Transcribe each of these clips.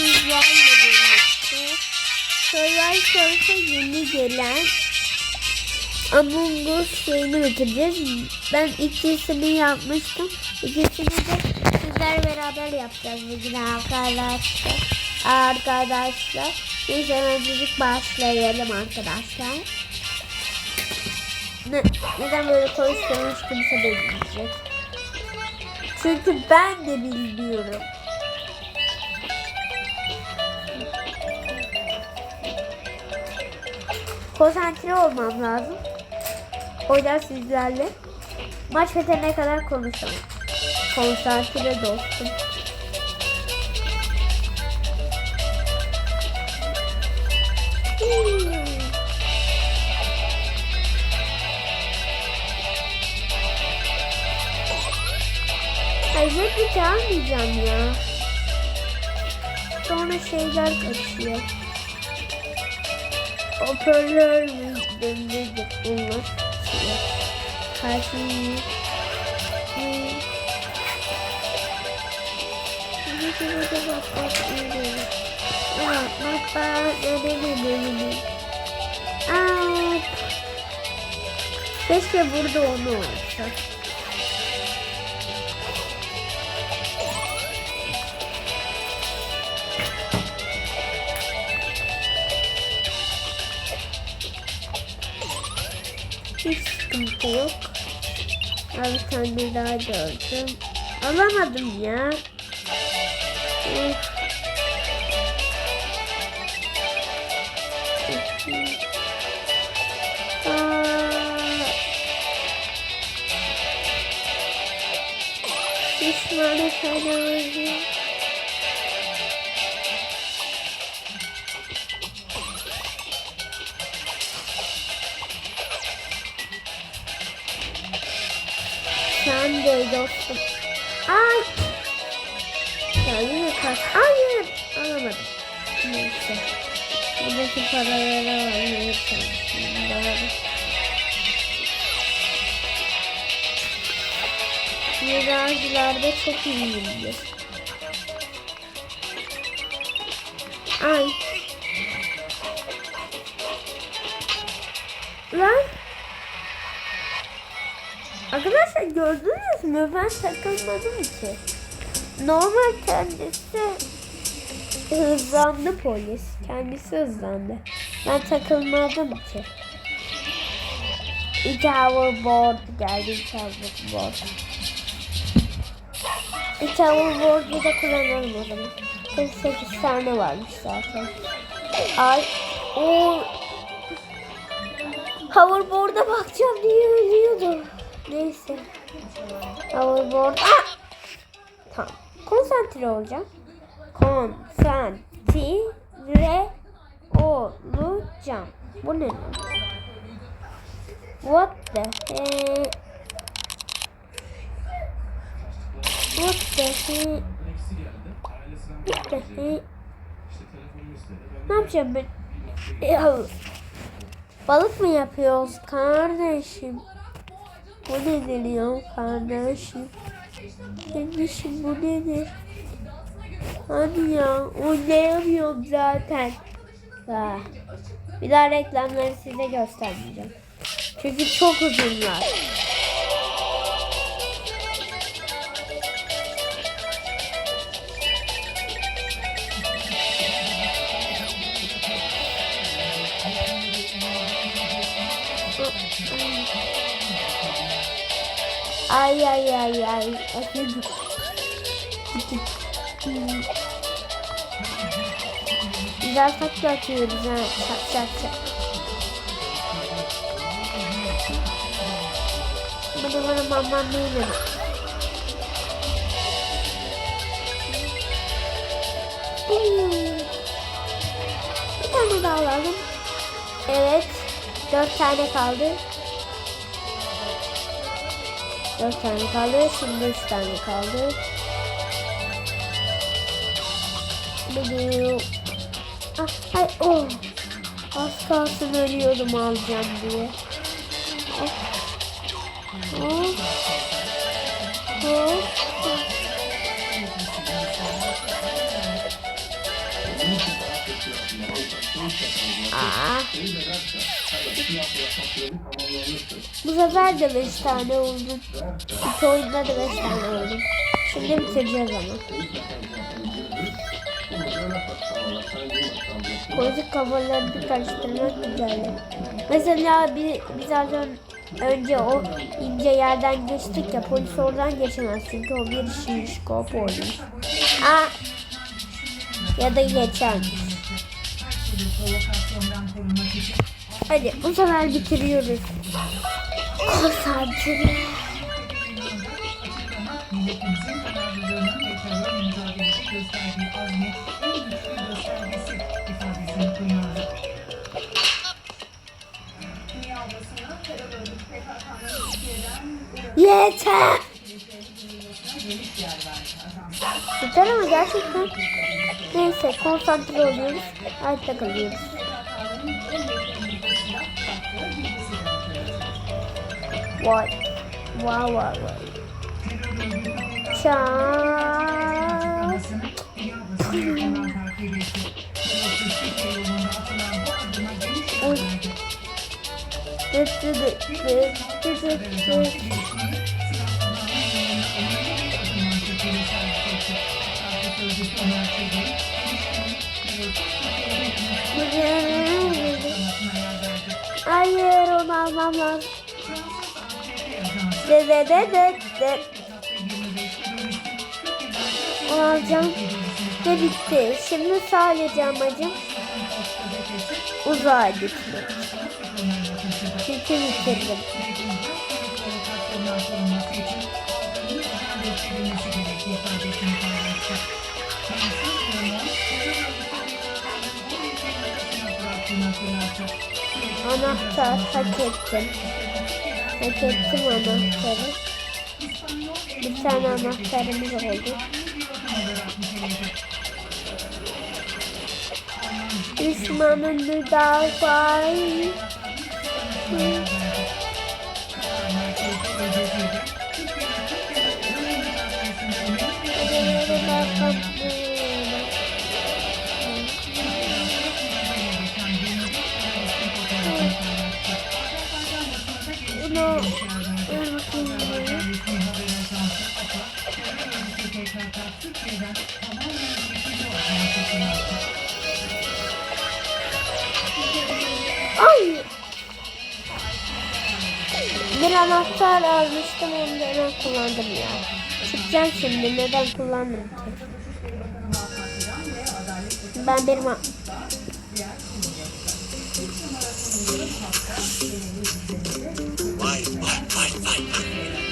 sizlerle birlikte Survival Surf'a yeni gelen Among Us şeyini bitireceğiz. Ben ikisini yapmıştım. İkisini de sizler beraber yapacağız bugün arkadaşlar. Arkadaşlar. Biz hemencik başlayalım arkadaşlar. Ne, neden böyle konuşuyorum hiç kimse bilmeyecek. Çünkü ben de bilmiyorum. Konsantre olmam lazım. O yüzden sizlerle maç bitene kadar konuşalım. Konsantre dostum. Hmm. Hayır bir almayacağım ya. Sonra şeyler kaçıyor. Hoparlör döndürdük bunlar. Karşıyı. Keşke burada onu olsa. Abi bir daha gördüm. Alamadım ya. Of. Düşmanı tanıyorum. De dostum. Ay. Ya yine kaç. Hayır. Alamadım. Neyse. Buradaki paraları. Bari. Virajlarda çok iyiyimdir. Ay. Lan. Arkadaşlar gördünüz mü? Ben takılmadım ki. Normal kendisi hızlandı polis. Kendisi hızlandı. Ben takılmadım ki. İki hoverboard geldi. İki hoverboard. İki hoverboard'u da kullanalım o zaman. 48 tane varmış zaten. Ay. O Hoverboard'a bakacağım diye ölüyordum. Neyse. Hoverboard. Ah! Tamam. Konsantre olacağım. Konsantre olacağım. Bu ne? What the heck? What the heck? What the heck? Ne yapacağım ben? Balık mı yapıyoruz kardeşim? Bu nedir ya kardeşim? Kardeşim bu nedir? Hadi ya oynayamıyorum zaten. Ah. Bir daha reklamları size göstermeyeceğim. Çünkü çok uzunlar. Ay ay ay ay. Efendim. Güzel takla atıyoruz ha. Çak çak çak. Bana bana mamam neydi? Bir tane daha alalım. Evet. Dört tane kaldı. 4 tane kaldı. Şimdi 3 tane kaldı. Bugün... Ah, ay, oh. Az kalsın ölüyordum alacağım diye. Oh. Oh. Oh. Ah. ah. ah. ah. Bu sefer de 5 tane oldum. İki oyunda da 5 tane oldum. Şimdi bitireceğiz ama. Politik kafaları bir karıştırmak güzel. Mesela bir, biz az ön- önce o ince yerden geçtik ya polis oradan geçemez çünkü o bir şişko polis. Aa, ya da geçermiş. Hadi bu sefer bitiriyoruz. Türkiye'den Yeter. Yeter ama gerçekten. Neyse konsantre oluyoruz. Ayakta kalıyoruz. what? Wow, wow, wow. Charles. This is it. This is it. Hayır, olamam. De de de de de. Alacağım. Ve bitti. Şimdi sadece amacım uzağa gitmek. Çünkü bitirdim. Anahtar hak ettim. Ettim anahtarı. Bir tane anahtarımız oldu. Düşmanın müdafaa. Ay! Bir anahtar almıştım onu hemen kullandım ya. Çıkacağım şimdi neden kullandım ki? Ben benim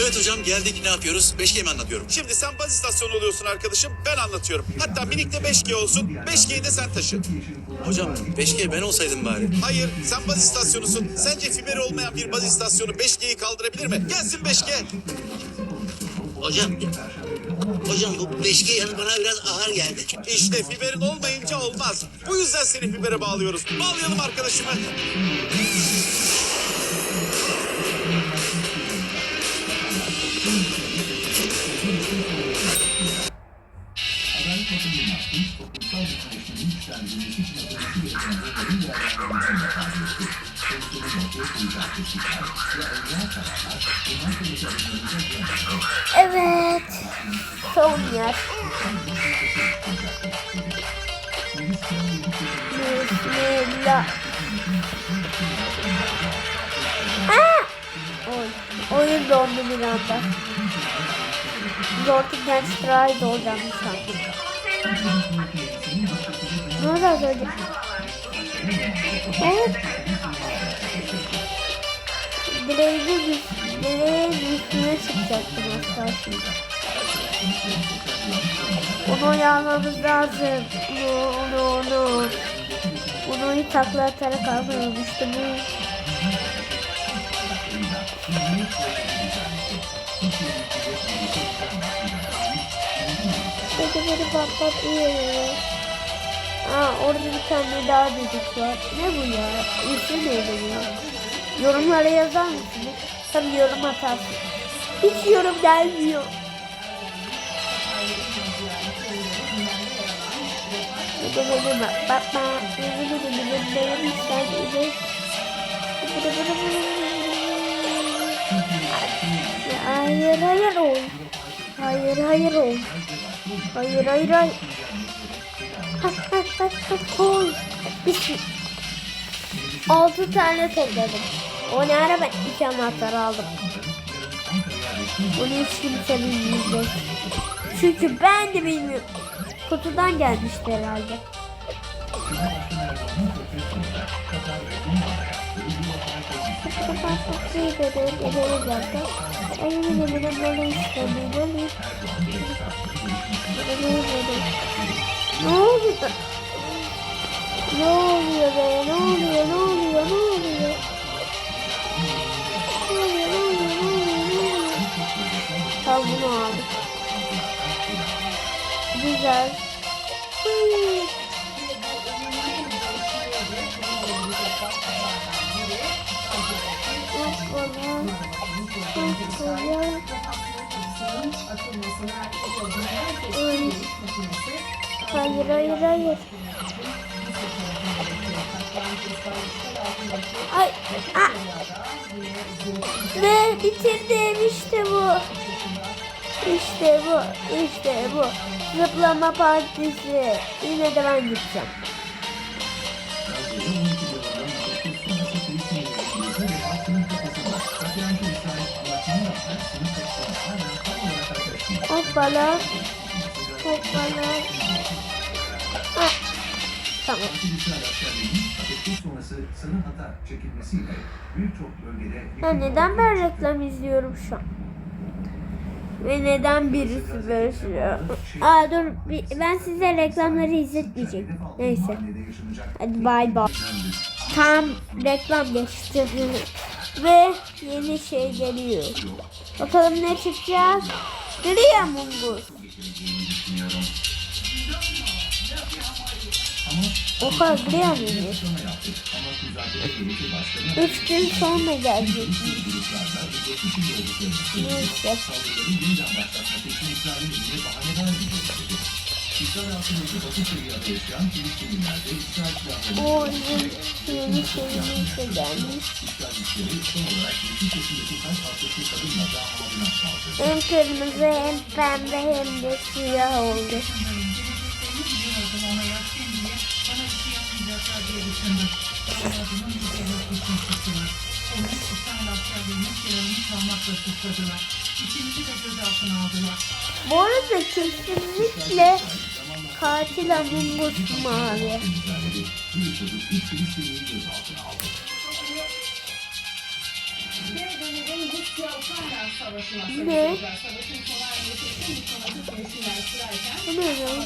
Evet hocam geldik ne yapıyoruz? 5G mi anlatıyorum? Şimdi sen baz istasyonu oluyorsun arkadaşım. Ben anlatıyorum. Hatta minik de 5G olsun. 5G'yi de sen taşı. Hocam 5G ben olsaydım bari. Hayır sen baz istasyonusun. Sence fiberi olmayan bir baz istasyonu 5G'yi kaldırabilir mi? Gelsin 5G. Hocam, hocam bu 5G yanı bana biraz ağır geldi. İşte fiberin olmayınca olmaz. Bu yüzden seni fibere bağlıyoruz. Bağlayalım arkadaşımı. Aa! Oy. Oyun dondu bir anda. Zortik Genç Stride olacağım sandım. Ne oldu az önce? Evet. Üst- dileğin üstüne çıkacaktım az kalsın. Onu oynamamız lazım. Onu, onu, onu. Bunu takla atarak almamıştım. Hadi beni patlat iyi. Aa orada bir tane daha düdük var. Ne bu ya? İsmi neydi bu? Yorumlara yazar mısınız? Tabii yorum atarsın. Hiç yorum gelmiyor. Hayır hayır ol. Hayır hayır ol. Hayır hayır hayır. Ha ha ha ha koy. Bir şey. Altı tane topladım. O ne ara ben iki anahtar aldım. Bunu hiç kimse bilmeyecek. Çünkü ben de bilmiyorum. Kutudan gelmişti herhalde. Ne oluyor? Ne oluyor be? Ne oluyor? Ne oluyor? Ne oluyor? Tamam bunu aldık. Güzel. Hayır hayır hayır. Ay. Ah. Ve bitirdim işte bu. İşte bu. İşte bu. Zıplama partisi. Yine de ben gideceğim. Hoppala. Hoppala. Ah. Tamam. Ya neden ben reklam izliyorum şu an? Ve neden birisi söylüyor? Aa dur ben size reklamları izletmeyeceğim. Neyse. Hadi bay bay. Tam reklam geçti. Ve yeni şey geliyor. Bakalım ne çıkacak? Gri Mungus. O kadar Gri Mungus. Üç gün sonra gelecek. Neyse. O yeni, gelmiş. Hem kırmızı hem pembe hem de siyah oldu. Bu arada kesinlikle katil Amungus mavi. Ne? Bu ne lan?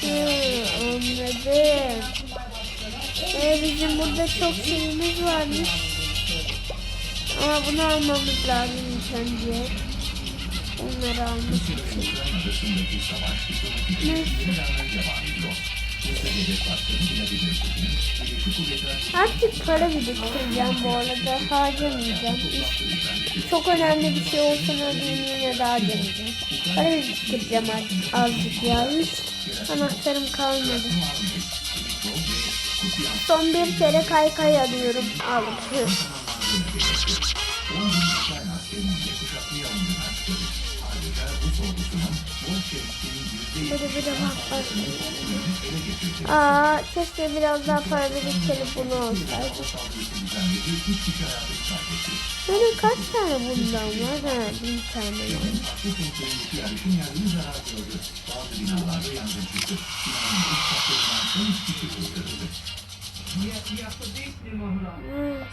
Hı, anladım. Ee, bizim burada çok şeyimiz varmış. Ama bunu almamız lazım önce. Onları almak için. Artık para biriktireceğim bu arada. Harcamayacağım. Çok önemli bir şey olsa ödeyim yine de harcamayacağım. Para biriktireceğim artık azıcık ya. Hiç anahtarım kalmadı. Son bir kere kaykay alıyorum. Aldım. Böyle bir. Aa, keşke biraz daha para biriktirip bunu alsaydım. Benim kaç tane bundan var? Ha, bir tane var. Hmm.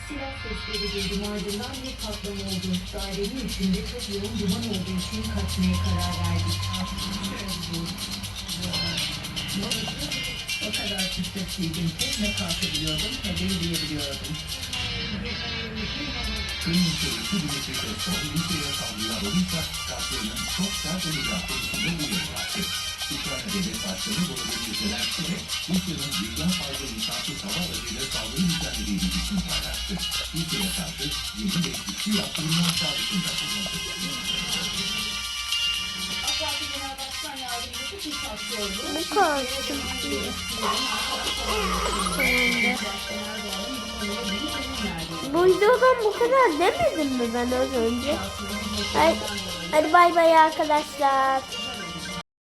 Silah sesleri duydum ardından bir patlama oldu. Dairenin içinde çok yoğun duman olduğu için kaçmaya karar verdik. O kadar şiddetliydim ki ne kalkabiliyordum ne de yürüyebiliyordum. Kırmızı çocuklu Dimitri Peskov Rusya'ya saldırılar olursa kartlarının çok sert olacağı konusunda uyarı Ukrayna Devlet Başkanı Volodymyr listeler gibi Rusya'nın bizden fazla insansız hava aracıyla saldırı düzenlediği bilgisini paylaştı. Rusya'ya karşı 25 kişi yaptırımlar çağrısında bulundu. Bu kadar. Bu bu kadar demedim mi ben az önce? Hadi, hadi bay bay arkadaşlar.